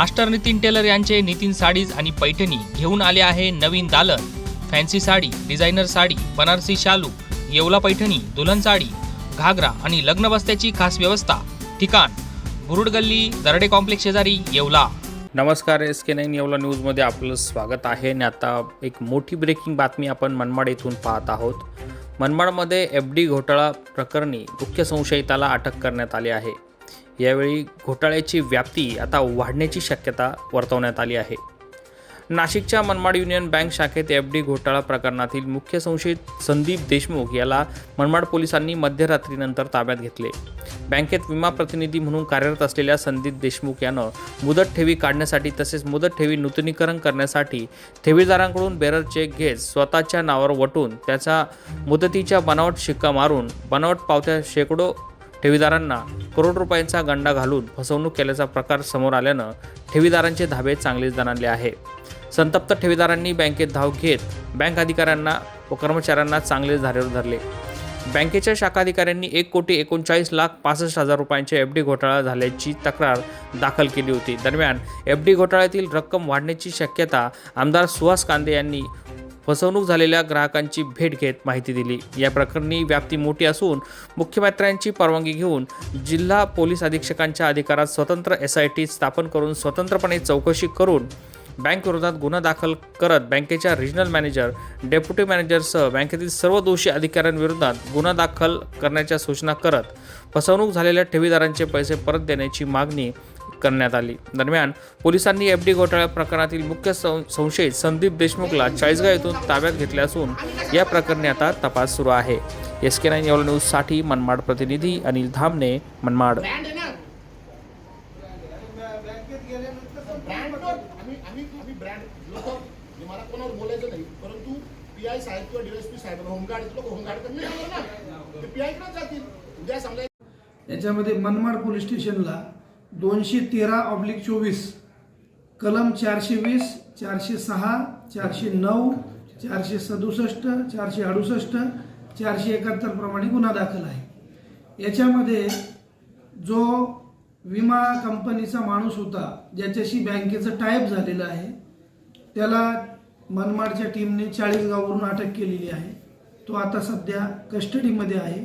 Master Nitin teller यांचे Nitin sarees आणि पैठणी घेऊन आले आहे नवीन दालन. फॅन्सी साडी डिझायनर साडी बनारसी शालू येवला पैठणी दुल्हन साडी घागरा आणि लग्न बस्त्याची खास व्यवस्था. ठिकाण बुरुड गल्ली दरडे कॉम्प्लेक्स शेजारी येवला. नमस्कार एस के नाईन येवला न्यूजमध्ये आपलं स्वागत आहे. आणि आता एक मोठी ब्रेकिंग बातमी आपण मनमाड येथून पाहत आहोत. मनमाडमध्ये एफ डी घोटाळा प्रकरणी मुख्य संशयिताला अटक करण्यात आली आहे. यावेळी घोटाळ्याची व्याप्ती आता वाढण्याची शक्यता वर्तवण्यात आली आहे. नाशिकच्या मनमाड युनियन बँक शाखेत एफ डी घोटाळा प्रकरणातील मुख्य संशयित संदीप देशमुख याला मनमाड पोलिसांनी मध्यरात्रीनंतर ताब्यात घेतले. बँकेत विमा प्रतिनिधी म्हणून कार्यरत असलेल्या संदीप देशमुख यानं मुदत ठेवी काढण्यासाठी तसेच मुदत ठेवी नूतनीकरण करण्यासाठी ठेवीदारांकडून बेरर चेक घेत स्वतःच्या नावावर वटून त्याचा मुदतीच्या बनावट शिक्का मारून बनावट पावत्या शेकडो ठेवीदारांना करोड रुपयांचा गंडा घालून फसवणूक केल्याचा प्रकार समोर आल्यानं ठेवीदारांचे धाबे चांगलेच दणाणले आहे. संतप्त ठेवीदारांनी बँकेत धाव घेत बँक अधिकाऱ्यांना व कर्मचाऱ्यांना चांगलेच धारेवर धरले. बँकेच्या शाखा अधिकाऱ्यांनी एक कोटी एकोणचाळीस लाख पासष्ट हजार रुपयांचे एफ डी घोटाळा झाल्याची तक्रार दाखल केली होती. दरम्यान एफ डी घोटाळ्यातील रक्कम वाढण्याची शक्यता आमदार सुहास कांदे यांनी फसवणूक झालेल्या ग्राहकांची भेट घेत माहिती दिली. या प्रकरणी व्याप्ती मोठी असून मुख्यमंत्र्यांची परवानगी घेऊन जिल्हा पोलीस अधीक्षकांच्या अधिकारात स्वतंत्र एस आय टी स्थापन करून स्वतंत्रपणे चौकशी करून बँक विरोधात गुन्हा दाखल करत बँकेच्या रिजनल मॅनेजर डेप्युटी मॅनेजरसह बँकेतील सर्व दोषी अधिकाऱ्यांविरोधात गुन्हा दाखल करण्याच्या सूचना करत फसवणूक झालेल्या ठेवीदारांचे पैसे परत देण्याची मागणी करण्यात आली. दरम्यान पोलिसांनी एफ डी घोटाळ्या प्रकरणातील मुख्य सं- संशयित संदीप देशमुखला चाळीसगाव येथून ताब्यात घेतले असून या प्रकरणी आता तपास सुरू आहे. एस के नाईन एवढ न्यूजसाठी मनमाड प्रतिनिधी अनिल धामणे मनमाड. मला कोणावर बोलायचं नाही परंतु पी आय साहेब किंवा डीएसपी साहेब होमगार्ड लोक होमगार्ड तर नाही ना ते पी जातील उद्या समजा याच्यामध्ये मनमाड पोलीस स्टेशनला दोनशे तेरा ऑब्लिक चोवीस. कलम चारशे वीस चारशे सहा चारशे नऊ चारशे सदुसष्ट चारशे अडुसष्ट चारशे एकाहत्तर प्रमाणे गुन्हा दाखल आहे. याच्यामध्ये जो विमा कंपनीचा माणूस होता ज्याच्याशी बँकेचं टायप झालेलं आहे त्याला मनमाडच्या टीमने चाळीसगाववरून अटक केलेली आहे. तो आता सध्या कस्टडीमध्ये आहे.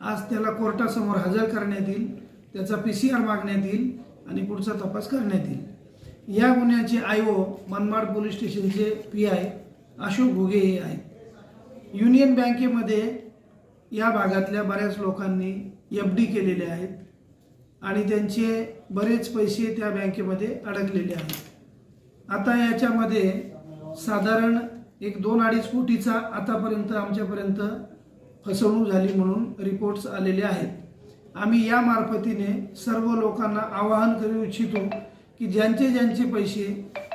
आज त्याला कोर्टासमोर हजर करण्यात येईल. त्याचा पी सी आर मागण्यात येईल आणि पुढचा तपास करण्यात येईल. या गुन्ह्याचे आय ओ मनमाड पोलीस स्टेशनचे पी आय अशोक घुगे हे आहेत. युनियन बँकेमध्ये या भागातल्या बऱ्याच लोकांनी एफ डी केलेले आहेत आणि त्यांचे बरेच पैसे त्या बँकेमध्ये अडकलेले आहेत. आता याच्यामध्ये साधारण एक दोन अडीच कोटीचा आतापर्यंत आमच्यापर्यंत फसवणूक झाली म्हणून रिपोर्ट्स आलेले आहेत. आम्ही या मार्फतीने सर्व लोकांना आवाहन करू इच्छितो की ज्यांचे ज्यांचे पैसे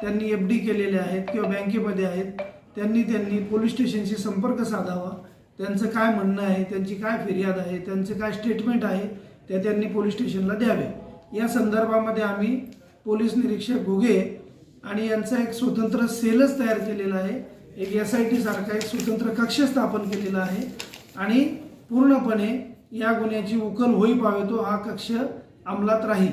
त्यांनी एफ डी केलेले आहेत किंवा बँकेमध्ये आहेत त्यांनी त्यांनी पोलीस स्टेशनशी संपर्क साधावा. त्यांचं काय म्हणणं आहे त्यांची काय फिर्याद आहे त्यांचं काय स्टेटमेंट आहे त्या त्यांनी पोलीस स्टेशनला द्यावे. या संदर्भामध्ये आम्ही पोलीस निरीक्षक घुगे आणि यांचा एक स्वतंत्र सेलच तयार केलेला आहे. एक एस आय टीसारखा एक स्वतंत्र कक्ष स्थापन केलेला आहे. आणि पूर्णपणे या गुन्ह्याची उकल होई पावेतो हा कक्ष अंमलात राहील.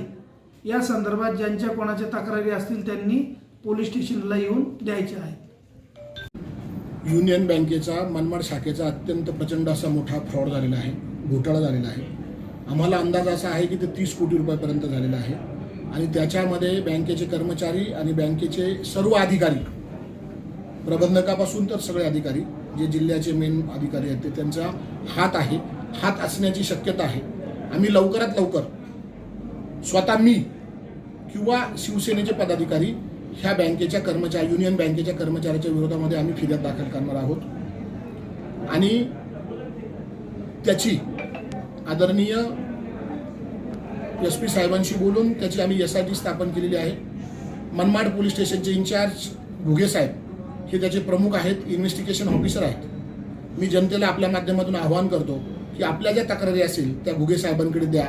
या संदर्भात ज्यांच्या कोणाच्या तक्रारी असतील त्यांनी पोलीस स्टेशनला येऊन द्यायच्या आहेत. युनियन बँकेचा मनमाड शाखेचा अत्यंत प्रचंड असा मोठा फ्रॉड झालेला आहे घोटाळा झालेला आहे. आम्हाला अंदाज असा आहे की ते तीस कोटी रुपयापर्यंत झालेला आहे. आणि त्याच्यामध्ये बँकेचे कर्मचारी आणि बँकेचे सर्व अधिकारी प्रबंधकापासून तर सगळे अधिकारी जे जिल्ह्याचे मेन अधिकारी आहेत ते त्यांचा हात आहे. हात असण्याची शक्यता आहे. आम्ही लवकरात लवकर स्वतः मी किंवा शिवसेनेचे पदाधिकारी ह्या बँकेच्या कर्मचारी युनियन बँकेच्या कर्मचाऱ्याच्या विरोधामध्ये आम्ही फिर्याद दाखल करणार आहोत. आणि त्याची आदरणीय एस पी साहेबांशी बोलून त्याची आम्ही एस आय टी स्थापन केलेली आहे. मनमाड पोलीस स्टेशनचे इन्चार्ज घुगे साहेब हे त्याचे प्रमुख आहेत इन्व्हेस्टिगेशन ऑफिसर आहेत. मी जनतेला आपल्या माध्यमातून आवाहन करतो की आपल्या ज्या तक्रारी असेल त्या घुगे साहेबांकडे द्या.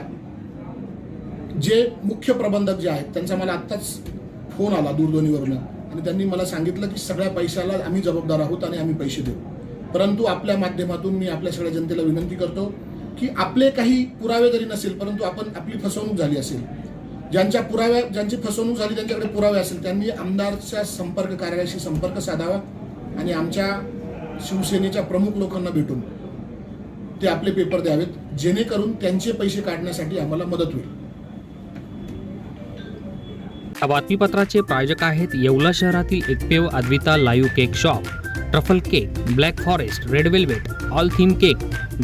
जे मुख्य प्रबंधक जे आहेत त्यांचा मला आत्ताच फोन आला दूरध्वनीवरनं. आणि त्यांनी मला सांगितलं की सगळ्या पैशाला आम्ही जबाबदार आहोत आणि आम्ही पैसे देऊ. परंतु आपल्या माध्यमातून मी आपल्या सगळ्या जनतेला विनंती करतो की आपले काही पुरावे जरी नसेल परंतु आपण आपली फसवणूक झाली असेल ज्यांच्या पुराव्या ज्यांची फसवणूक झाली त्यांच्याकडे पुरावे असेल त्यांनी आमदारच्या संपर्क कार्यालयाशी संपर्क साधावा आणि आमच्या शिवसेनेच्या प्रमुख लोकांना भेटून ते आपले पेपर द्यावेत जेणेकरून त्यांचे पैसे काढण्यासाठी आम्हाला मदत होईल. या बातमीपत्राचे प्रायोजक आहेत येवला शहरातील एकमेव Advita live cake shop truffle cake black forest red velvet all theme cake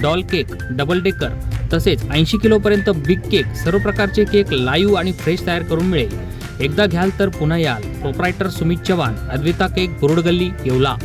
doll cake double decker तसेच ऐंशी किलोपर्यंत बिग केक सर्व प्रकारचे केक लाईव्ह आणि फ्रेश तयार करून मिळेल. एकदा घ्याल तर पुन्हा याल. प्रोप्रायटर सुमित चव्हाण अद्विता केक गुरुड गल्ली येवला.